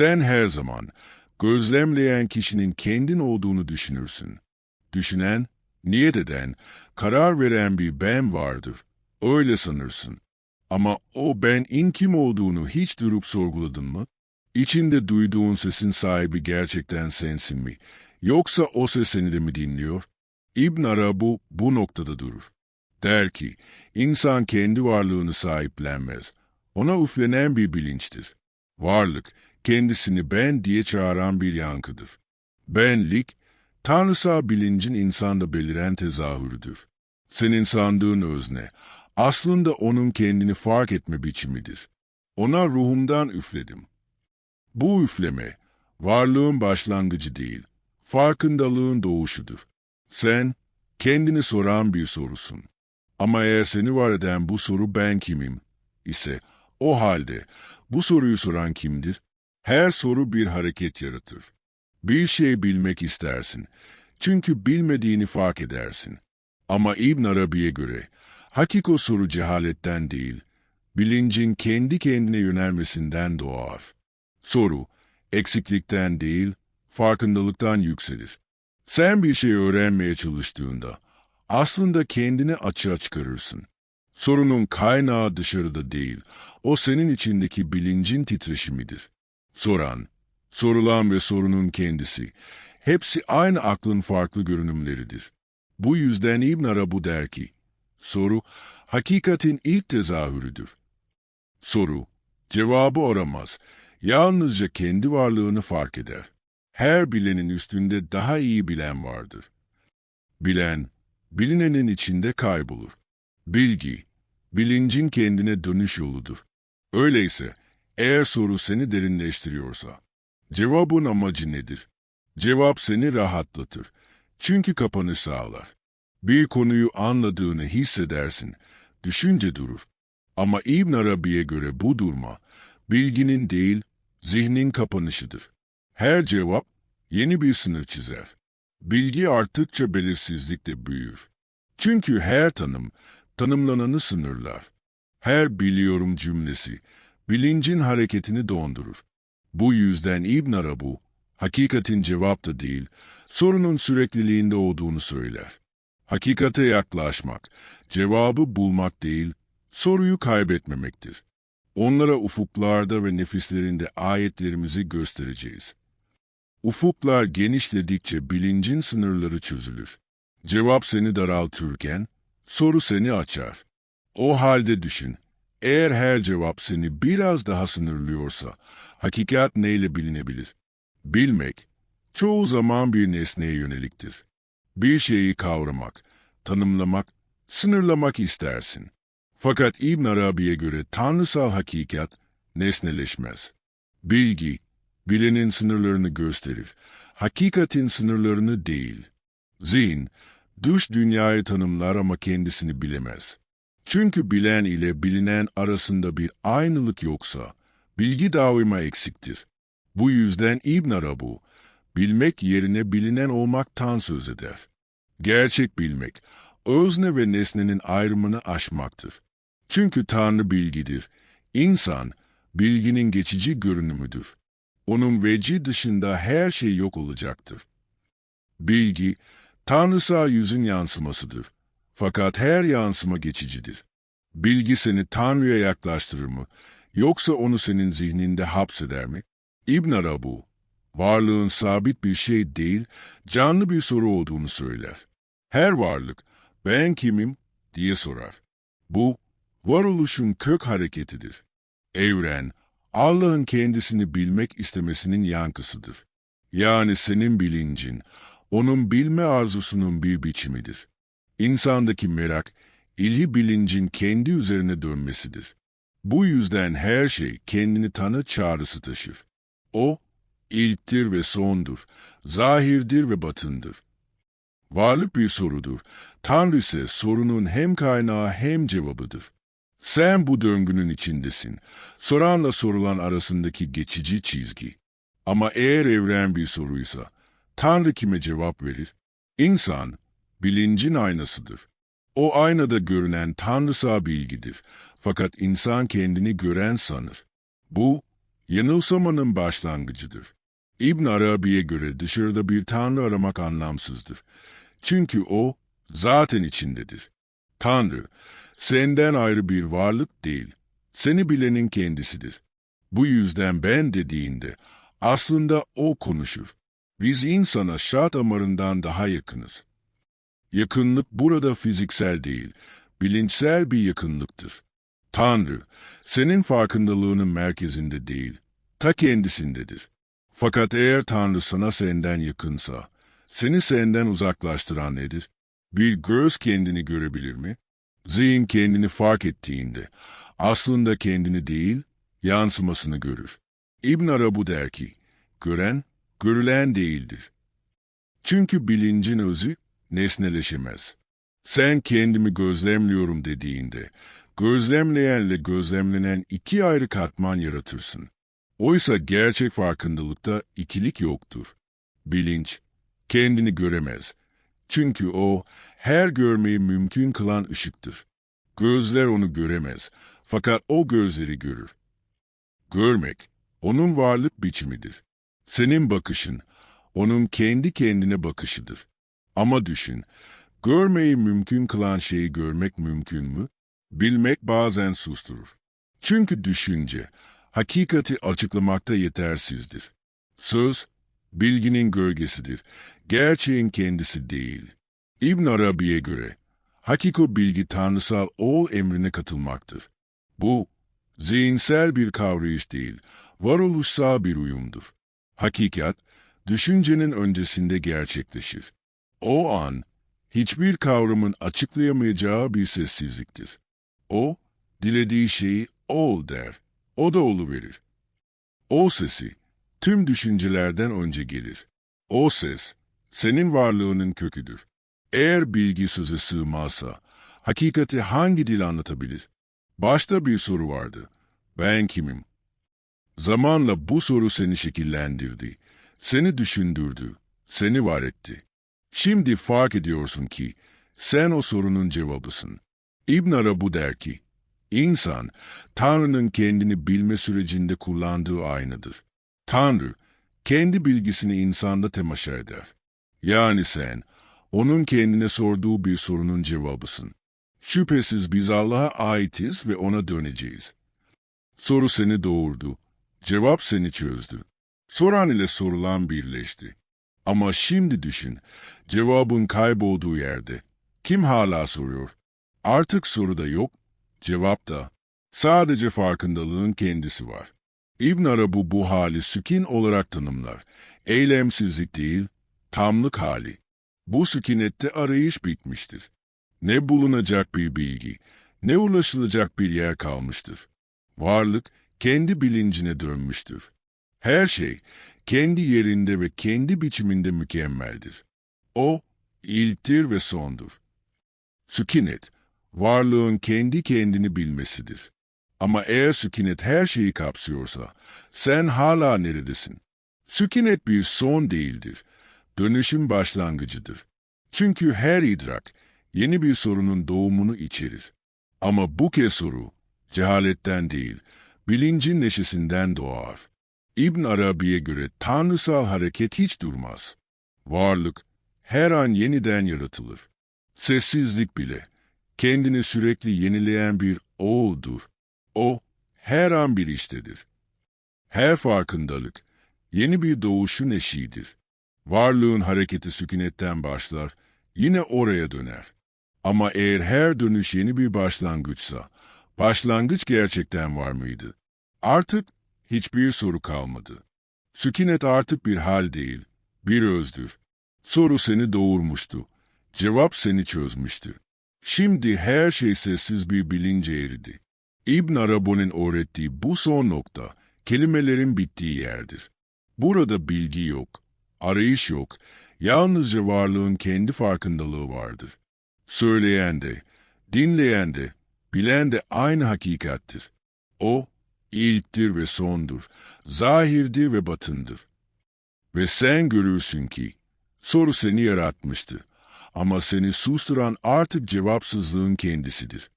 Sen her zaman gözlemleyen kişinin kendin olduğunu düşünürsün. Düşünen, niyet eden, karar veren bir ben vardır. Öyle sanırsın. Ama o benin kim olduğunu hiç durup sorguladın mı? İçinde duyduğun sesin sahibi gerçekten sensin mi? Yoksa o ses seni de mi dinliyor? İbn Arabu bu noktada durur. Der ki, insan kendi varlığını sahiplenmez. Ona üflenen bir bilinçtir. Varlık, kendisini ben diye çağıran bir yankıdır. Benlik, tanrısal bilincin insanda beliren tezahürüdür. Senin sandığın özne, aslında onun kendini fark etme biçimidir. Ona ruhumdan üfledim. Bu üfleme, varlığın başlangıcı değil, farkındalığın doğuşudur. Sen, kendini soran bir sorusun. Ama eğer seni var eden bu soru ben kimim ise, o halde bu soruyu soran kimdir? Her soru bir hareket yaratır. Bir şey bilmek istersin. Çünkü bilmediğini fark edersin. Ama İbn Arabi'ye göre, hakiko soru cehaletten değil, bilincin kendi kendine yönelmesinden doğar. Soru, eksiklikten değil, farkındalıktan yükselir. Sen bir şey öğrenmeye çalıştığında, aslında kendini açığa çıkarırsın. Sorunun kaynağı dışarıda değil, o senin içindeki bilincin titreşimidir. Soran, sorulan ve sorunun kendisi, hepsi aynı aklın farklı görünümleridir. Bu yüzden İbn Arabu der ki, soru, hakikatin ilk tezahürüdür. Soru, cevabı aramaz, yalnızca kendi varlığını fark eder. Her bilenin üstünde daha iyi bilen vardır. Bilen, bilinenin içinde kaybolur. Bilgi, bilincin kendine dönüş yoludur. Öyleyse, eğer soru seni derinleştiriyorsa, cevabın amacı nedir? Cevap seni rahatlatır. Çünkü kapanış sağlar. Bir konuyu anladığını hissedersin, düşünce durur. Ama İbn Arabi'ye göre bu durma, bilginin değil, zihnin kapanışıdır. Her cevap yeni bir sınır çizer. Bilgi arttıkça belirsizlik de büyür. Çünkü her tanım, tanımlananı sınırlar. Her biliyorum cümlesi, bilincin hareketini dondurur. Bu yüzden İbn Arabu, hakikatin cevap da değil, sorunun sürekliliğinde olduğunu söyler. Hakikate yaklaşmak, cevabı bulmak değil, soruyu kaybetmemektir. Onlara ufuklarda ve nefislerinde ayetlerimizi göstereceğiz. Ufuklar genişledikçe bilincin sınırları çözülür. Cevap seni daraltırken, soru seni açar. O halde düşün, eğer her cevap seni biraz daha sınırlıyorsa, hakikat neyle bilinebilir? Bilmek, çoğu zaman bir nesneye yöneliktir. Bir şeyi kavramak, tanımlamak, sınırlamak istersin. Fakat İbn Arabi'ye göre tanrısal hakikat nesneleşmez. Bilgi, bilenin sınırlarını gösterir, hakikatin sınırlarını değil. Zihin, dış dünyayı tanımlar ama kendisini bilemez. Çünkü bilen ile bilinen arasında bir aynılık yoksa, bilgi daima eksiktir. Bu yüzden İbn Arabu, bilmek yerine bilinen olmaktan söz eder. Gerçek bilmek, özne ve nesnenin ayrımını aşmaktır. Çünkü Tanrı bilgidir. İnsan, bilginin geçici görünümüdür. Onun veci dışında her şey yok olacaktır. Bilgi, tanrısal yüzün yansımasıdır. Fakat her yansıma geçicidir. Bilgi seni Tanrı'ya yaklaştırır mı, yoksa onu senin zihninde hapseder mi? İbn Arabu, varlığın sabit bir şey değil, canlı bir soru olduğunu söyler. Her varlık, ben kimim diye sorar. Bu, varoluşun kök hareketidir. Evren, Allah'ın kendisini bilmek istemesinin yankısıdır. Yani senin bilincin, onun bilme arzusunun bir biçimidir. İnsandaki merak, ilhi bilincin kendi üzerine dönmesidir. Bu yüzden her şey kendini tanı çağrısı taşır. O, ilktir ve sondur, zahirdir ve batındır. Varlık bir sorudur. Tanrı ise sorunun hem kaynağı hem cevabıdır. Sen bu döngünün içindesin. Soranla sorulan arasındaki geçici çizgi. Ama eğer evren bir soruysa, Tanrı kime cevap verir? İnsan, bilincin aynasıdır. O aynada görünen tanrısal bilgidir. Fakat insan kendini gören sanır. Bu, yanılsamanın başlangıcıdır. İbn Arabi'ye göre dışarıda bir tanrı aramak anlamsızdır. Çünkü o zaten içindedir. Tanrı, senden ayrı bir varlık değil, seni bilenin kendisidir. Bu yüzden ben dediğinde aslında o konuşur. Biz insana şah damarından daha yakınız. Yakınlık burada fiziksel değil, bilinçsel bir yakınlıktır. Tanrı, senin farkındalığının merkezinde değil, ta kendisindedir. Fakat eğer Tanrı sana senden yakınsa, seni senden uzaklaştıran nedir? Bir göz kendini görebilir mi? Zihin kendini fark ettiğinde, aslında kendini değil, yansımasını görür. İbn Arabu der ki, gören, görülen değildir. Çünkü bilincin özü nesneleşemez. Sen kendimi gözlemliyorum dediğinde, gözlemleyenle gözlemlenen iki ayrı katman yaratırsın. Oysa gerçek farkındalıkta ikilik yoktur. Bilinç, kendini göremez. Çünkü o, her görmeyi mümkün kılan ışıktır. Gözler onu göremez, fakat o gözleri görür. Görmek, onun varlık biçimidir. Senin bakışın, onun kendi kendine bakışıdır. Ama düşün, görmeyi mümkün kılan şeyi görmek mümkün mü? Bilmek bazen susturur. Çünkü düşünce, hakikati açıklamakta yetersizdir. Söz, bilginin gölgesidir, gerçeğin kendisi değil. İbn Arabi'ye göre, hakiko bilgi tanrısal ol emrine katılmaktır. Bu, zihinsel bir kavrayış değil, varoluşsal bir uyumdur. Hakikat, düşüncenin öncesinde gerçekleşir. O an, hiçbir kavramın açıklayamayacağı bir sessizliktir. O, dilediği şeyi ol der. O da oluverir. O sesi, tüm düşüncelerden önce gelir. O ses, senin varlığının köküdür. Eğer bilgi söze sığmazsa, hakikati hangi dil anlatabilir? Başta bir soru vardı. Ben kimim? Zamanla bu soru seni şekillendirdi, seni düşündürdü, seni var etti. Şimdi fark ediyorsun ki, sen o sorunun cevabısın. İbn Arabu der ki, İnsan, Tanrı'nın kendini bilme sürecinde kullandığı aynadır. Tanrı, kendi bilgisini insanda temaşa eder. Yani sen, onun kendine sorduğu bir sorunun cevabısın. Şüphesiz biz Allah'a aitiz ve ona döneceğiz. Soru seni doğurdu, cevap seni çözdü. Soran ile sorulan birleşti. Ama şimdi düşün, cevabın kaybolduğu yerde. Kim hala soruyor? Artık soru da yok, cevap da. Sadece farkındalığın kendisi var. İbn Arabu bu hali sükin olarak tanımlar. Eylemsizlik değil, tamlık hali. Bu sükunette arayış bitmiştir. Ne bulunacak bir bilgi, ne ulaşılacak bir yer kalmıştır. Varlık kendi bilincine dönmüştür. Her şey kendi yerinde ve kendi biçiminde mükemmeldir. O ilktir ve sondur. Sükunet, varlığın kendi kendini bilmesidir. Ama eğer sükunet her şeyi kapsıyorsa, sen hala neredesin? Sükunet bir son değildir, dönüşüm başlangıcıdır. Çünkü her idrak, yeni bir sorunun doğumunu içerir. Ama bu kez soru, cehaletten değil, bilincin neşesinden doğar. İbn Arabi'ye göre tanrısal hareket hiç durmaz. Varlık her an yeniden yaratılır. Sessizlik bile kendini sürekli yenileyen bir oğuldur. O her an bir iştedir. Her farkındalık yeni bir doğuşun eşiğidir. Varlığın hareketi sükunetten başlar, yine oraya döner. Ama eğer her dönüş yeni bir başlangıçsa, başlangıç gerçekten var mıydı? Artık hiçbir soru kalmadı. Sükunet artık bir hal değil, bir özdür. Soru seni doğurmuştu, cevap seni çözmüştü. Şimdi her şey sessiz bir bilince eridi. İbn Arabi'nin öğrettiği bu son nokta, kelimelerin bittiği yerdir. Burada bilgi yok, arayış yok, yalnızca varlığın kendi farkındalığı vardır. Söyleyen de, dinleyen de, bilen de aynı hakikattir. O, ilktir ve sondur, zahirdir ve batındır. Ve sen görürsün ki, soru seni yaratmıştı. Ama seni susturan artık cevapsızlığın kendisidir.